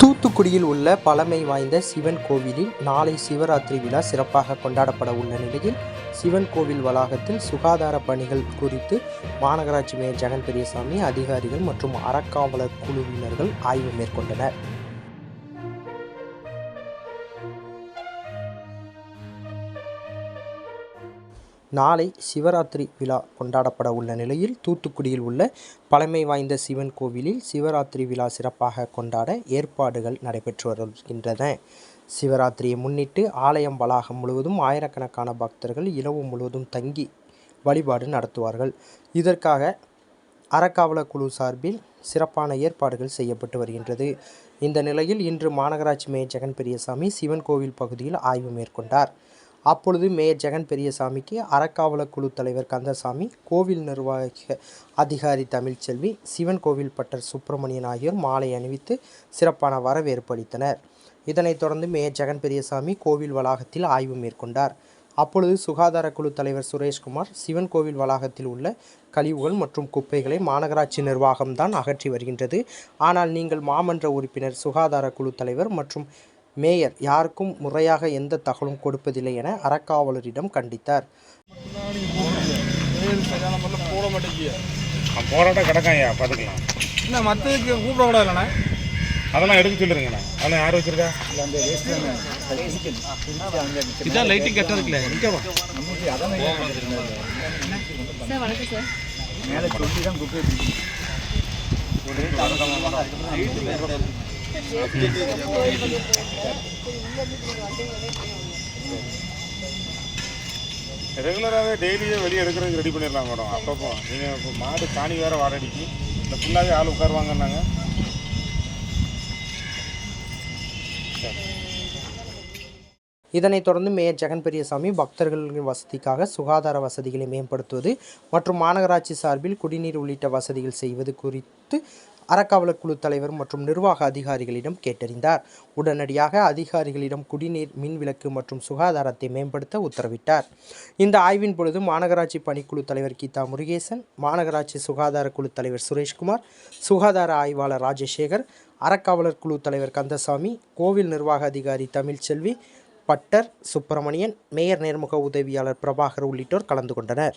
தூத்துக்குடியில் உள்ள பழமை வாய்ந்த சிவன் கோவிலில் நாளை சிவராத்திரி விழா சிறப்பாக கொண்டாடப்பட உள்ள நிலையில் சிவன் கோவில் வளாகத்தில் சுகாதார பணிகள் குறித்து மாநகராட்சி மேயர் ஜெகன் பெரியசாமி அதிகாரிகள் மற்றும் அறக்காவலர் குழுவினர்கள் ஆய்வு மேற்கொண்டனர். நாளை சிவராத்திரி விழா கொண்டாடப்பட உள்ள நிலையில் தூத்துக்குடியில் உள்ள பழமை வாய்ந்த சிவன் கோவிலில் சிவராத்திரி விழா சிறப்பாக கொண்டாட ஏற்பாடுகள் நடைபெற்று வருகின்றன. சிவராத்திரியை முன்னிட்டு ஆலயம் வளாகம் முழுவதும் ஆயிரக்கணக்கான பக்தர்கள் இரவு முழுவதும் தங்கி வழிபாடு நடத்துவார்கள். இதற்காக அறக்காவலக்குழு சார்பில் சிறப்பான ஏற்பாடுகள் செய்யப்பட்டு வருகின்றது. இந்த நிலையில் இன்று மாநகராட்சி மேயர் ஜெகன் பெரியசாமி சிவன் கோவில் பகுதியில் ஆய்வு மேற்கொண்டார். அப்பொழுது மேயர் ஜெகன் பெரியசாமிக்கு குழு தலைவர் கந்தசாமி கோவில் நிர்வாக அதிகாரி தமிழ்ச்செல்வி சிவன் கோவில் பட்டர் சுப்பிரமணியன் ஆகியோர் மாலை அணிவித்து சிறப்பான வரவேற்பு அளித்தனர். இதனைத் தொடர்ந்து மேயர் ஜெகன் பெரியசாமி கோவில் வளாகத்தில் ஆய்வு மேற்கொண்டார். அப்பொழுது சுகாதார குழு தலைவர் சுரேஷ்குமார் சிவன் கோவில் வளாகத்தில் உள்ள கழிவுகள் மற்றும் குப்பைகளை மாநகராட்சி நிர்வாகம்தான் அகற்றி வருகின்றது. ஆனால் நீங்கள் மாமன்ற உறுப்பினர் சுகாதார குழு தலைவர் மற்றும் மேயர் யாருக்கும் முறையாக எந்த தகவலும் கொடுப்பதில்லை என அறக்காவலரிடம் கண்டித்தார். போராட்டம் கிடக்காயா பார்த்துக்கலாம். என்ன மற்றதுக்கு கூப்பிட கூட இல்லைண்ணே அதெல்லாம் எடுக்க சொல்லிருங்கண்ணா. அதெல்லாம் யார் வச்சிருக்கா? இதான் லைட்டிங் கட்ட இருக்குல்ல. நிற்கவா சார் வணக்கம் சார். ரெகுலராகவே டெய்லியே வெளியே எடுக்கிறதுக்கு ரெடி பண்ணிடலாம் மேடம் அப்பப்போ. நீங்கள் இப்போ மாடு காணி வேறு வாடகைக்கு. இந்த ஃபுல்லாகவே ஆள் உட்காருவாங்கன்னாங்க. இதனைத் தொடர்ந்து மேயர் ஜெகன் பெரியசாமி பக்தர்களின் வசதிக்காக சுகாதார வசதிகளை மேம்படுத்துவது மற்றும் மாநகராட்சி சார்பில் குடிநீர் உள்ளிட்ட வசதிகள் செய்வது குறித்து அறக்காவலர் குழு தலைவர் மற்றும் நிர்வாக அதிகாரிகளிடம் கேட்டறிந்தார். உடனடியாக அதிகாரிகளிடம் குடிநீர் மின்விளக்கு மற்றும் சுகாதாரத்தை மேம்படுத்த உத்தரவிட்டார். இந்த ஆய்வின் பொழுது மாநகராட்சி பணிக்குழு தலைவர் கீதா முருகேசன் மாநகராட்சி சுகாதார குழு தலைவர் சுரேஷ்குமார் சுகாதார ஆய்வாளர் ராஜசேகர் அறக்காவலர் குழு தலைவர் கந்தசாமி கோவில் நிர்வாக அதிகாரி தமிழ்ச்செல்வி பட்டர் சுப்பிரமணியன் மேயர் நேர்முக உதவியாளர் பிரபாகர் உள்ளிட்டோர் கலந்து கொண்டனர்.